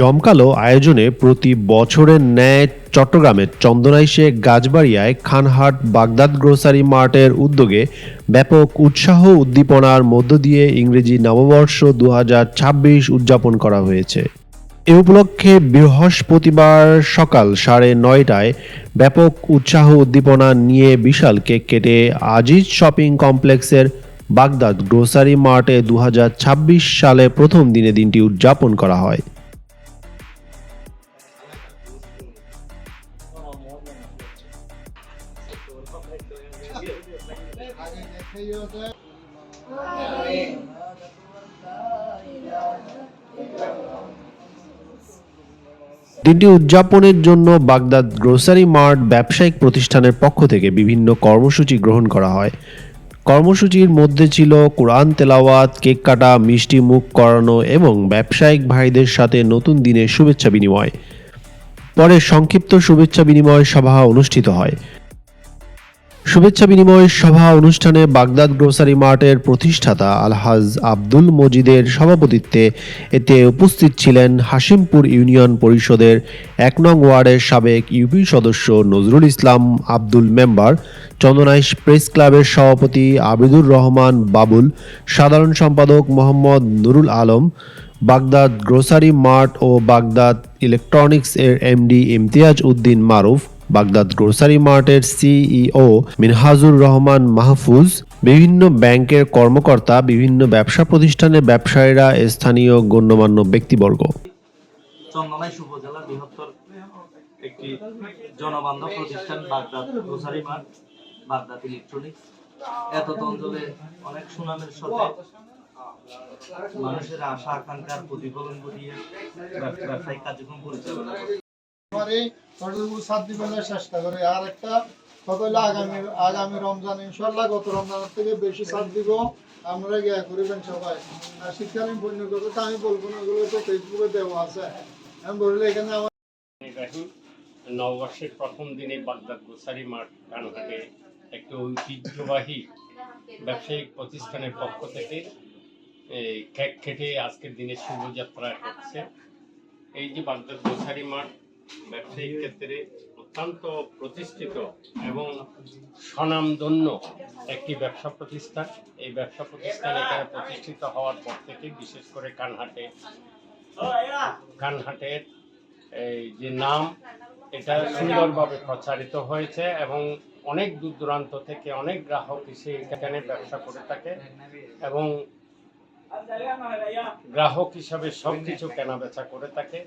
জমকালো আয়োজনে প্রতি বছরের ন্যায় চট্টগ্রামের চন্দনাইশে গাছবাড়িয়ায় খানহাট বাগদাদ গ্রোসারি মার্টের উদ্যোগে ব্যাপক উৎসাহ উদ্দীপনার মধ্য দিয়ে ইংরেজি নববর্ষ দু হাজার ছাব্বিশ উদযাপন করা হয়েছে। এ উপলক্ষে বৃহস্পতিবার সকাল সাড়ে নয়টায় ব্যাপক উৎসাহ উদ্দীপনা নিয়ে বিশাল কেক কেটে আজিজ শপিং কমপ্লেক্সের বাগদাদ গ্রোসারি মার্টে দু হাজার ছাব্বিশ সালে প্রথম দিনে দিনটি উদযাপন করা হয়। দিনটি উদযাপনের জন্য বাগদাদ গ্রোসারি মার্ট ব্যবসায়িক প্রতিষ্ঠানের পক্ষ থেকে বিভিন্ন কর্মসূচি গ্রহণ করা হয়। কর্মসূচির মধ্যে ছিল কোরআন তেলাওয়াত, কেক কাটা, মিষ্টি মুখ করানো এবং ব্যবসায়িক ভাইদের সাথে নতুন দিনের শুভেচ্ছা বিনিময়। পরে সংক্ষিপ্ত শুভেচ্ছা বিনিময় সভা অনুষ্ঠিত হয়। শুভেচ্ছা বিনিময় সভা অনুষ্ঠানে বাগদাদ গ্রোসারি মার্টের প্রতিষ্ঠাতা আলহাজ আব্দুল মজিদের সভাপতিত্বে এতে উপস্থিত ছিলেন হাশিমপুর ইউনিয়ন পরিষদের এক নং ওয়ার্ডের সাবেক ইউপি সদস্য নজরুল ইসলাম আব্দুল মেম্বার, চন্দনাইশ প্রেস ক্লাবের সভাপতি আবিদুর রহমান বাবুল, সাধারণ সম্পাদক Mohammad Nurul Alam, Baghdad grocery mart ও বাগদাদ ইলেকট্রনিক্স এর MD Imtiaz Uddin Maruf Baghdad grocery মার্টের CEO Minhajur Rahman Mahfuz বিভিন্ন ব্যাংকের কর্মকর্তা বিভিন্ন ব্যবসা প্রতিষ্ঠানের ব্যবসায়ীরা স্থানীয় গণ্যমান্য ব্যক্তিবর্গ। উপজেলার বৃহত্তর একটি জনবান্ধব প্রতিষ্ঠান Baghdad grocery mart Baghdad electronics. এত অঞ্চলে অনেক সুনামের সাথে মানুষের আশা আকাঙ্ক্ষার প্রতিফলন ঘটিয়ে ব্যব- ব্যবসায়িক কার্যক্রম পরিচালনা করে। ততটুকু সাত দিবেনের চেষ্টা করে। আর একটা কথা হলো আগামী আগামী রমজান ইনশাল্লাহ গত রমজানের থেকে বেশি সাত দিব। আমরা গিয়া করিবেন সবাই। আর শীতকালীন পণ্য কথা আমি বলব না, ওগুলো তো ফেসবুকে দেওয়া আছে। আমি বললে এখানে আমার নববর্ষের প্রথম দিনে বাগদাদ গ্রোসারি মার্ট কানহাটে একটি ঐতিহ্যবাহী ব্যবসায়িক প্রতিষ্ঠানের পক্ষ থেকে কেক কেটে আজকের দিনে শুভযাত্রা করছে। এই যে বাগদাদ গ্রোসারি মার্ট ব্যবসায়িক ক্ষেত্রে অত্যন্ত প্রতিষ্ঠিত এবং স্বনামধন্য একটি ব্যবসা প্রতিষ্ঠান। এই ব্যবসা প্রতিষ্ঠান এখানে প্রতিষ্ঠিত হওয়ার পর থেকে বিশেষ করে কানহাটে, কানহাটের এই যে নাম, এটা সুন্দরভাবে প্রচারিত হয়েছে এবং অনেক দূর দূরান্ত থেকে অনেক গ্রাহক এসে এখানে ব্যবসা করে থাকে এবং গ্রাহক হিসাবে সব কিছু কেনা বেচা করে থাকে।